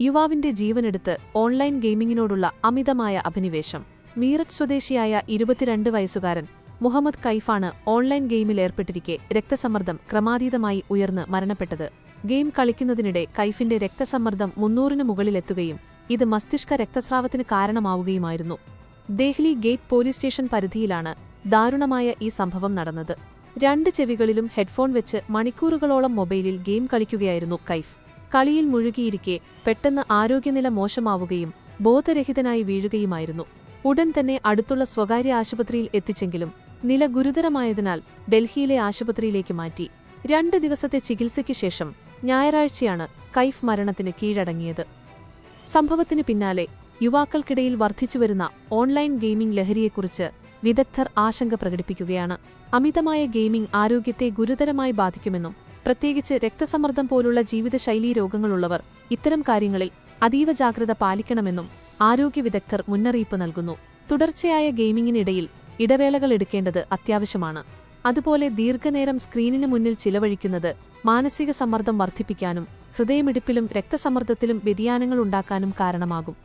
യുവാവിന്റെ ജീവനെടുത്ത് ഓൺലൈൻ ഗെയിമിങ്ങിനോടുള്ള അമിതമായ അഭിനിവേശം. മീററ്റ് സ്വദേശിയായ ഇരുപത്തിരണ്ട് വയസ്സുകാരൻ മുഹമ്മദ് കൈഫാണ് ഓൺലൈൻ ഗെയിമിൽ ഏർപ്പെട്ടിരിക്കെ രക്തസമ്മർദ്ദം ക്രമാതീതമായി ഉയർന്ന് മരണപ്പെട്ടത്. ഗെയിം കളിക്കുന്നതിനിടെ കൈഫിന്റെ രക്തസമ്മർദ്ദം മുന്നൂറിന് മുകളിലെത്തുകയും ഇത് മസ്തിഷ്ക രക്തസ്രാവത്തിന് കാരണമാവുകയുമായിരുന്നു. ദേഹ്ലി ഗേറ്റ് പോലീസ് സ്റ്റേഷൻ പരിധിയിലാണ് ദാരുണമായ ഈ സംഭവം നടന്നത്. രണ്ട് ചെവികളിലും ഹെഡ്ഫോൺ വെച്ച് മണിക്കൂറുകളോളം മൊബൈലിൽ ഗെയിം കളിക്കുകയായിരുന്നു കൈഫ്. കളിയിൽ മുഴുകിയിരിക്കെ പെട്ടെന്ന് ആരോഗ്യനില മോശമാവുകയും ബോധരഹിതനായി വീഴുകയുമായിരുന്നു. ഉടൻ തന്നെ അടുത്തുള്ള സ്വകാര്യ ആശുപത്രിയിൽ എത്തിച്ചെങ്കിലും നില ഗുരുതരമായതിനാൽ ഡൽഹിയിലെ ആശുപത്രിയിലേക്ക് മാറ്റി. രണ്ട് ദിവസത്തെ ചികിത്സയ്ക്ക് ശേഷം ഞായറാഴ്ചയാണ് കൈഫ് മരണത്തിന് കീഴടങ്ങിയത്. സംഭവത്തിന് പിന്നാലെ യുവാക്കൾക്കിടയിൽ വർദ്ധിച്ചുവരുന്ന ഓൺലൈൻ ഗെയിമിംഗ് ലഹരിയെക്കുറിച്ച് വിദഗ്ധർ ആശങ്ക പ്രകടിപ്പിക്കുകയാണ്. അമിതമായ ഗെയിമിംഗ് ആരോഗ്യത്തെ ഗുരുതരമായി ബാധിക്കുമെന്നും പ്രത്യേകിച്ച് രക്തസമ്മർദ്ദം പോലുള്ള ജീവിതശൈലീ രോഗങ്ങളുള്ളവർ ഇത്തരം കാര്യങ്ങളിൽ അതീവ ജാഗ്രത പാലിക്കണമെന്നും ആരോഗ്യ വിദഗ്ധർ മുന്നറിയിപ്പ് നൽകുന്നു. തുടർച്ചയായ ഗെയിമിങ്ങിനിടയിൽ ഇടവേളകൾ എടുക്കേണ്ടത് അത്യാവശ്യമാണ്. അതുപോലെ ദീർഘനേരം സ്ക്രീനിന് മുന്നിൽ ചിലവഴിക്കുന്നത് മാനസിക സമ്മർദ്ദം വർദ്ധിപ്പിക്കാനും ഹൃദയമിടിപ്പിലും രക്തസമ്മർദ്ദത്തിലും വ്യതിയാനങ്ങൾ ഉണ്ടാക്കാനും കാരണമാകും.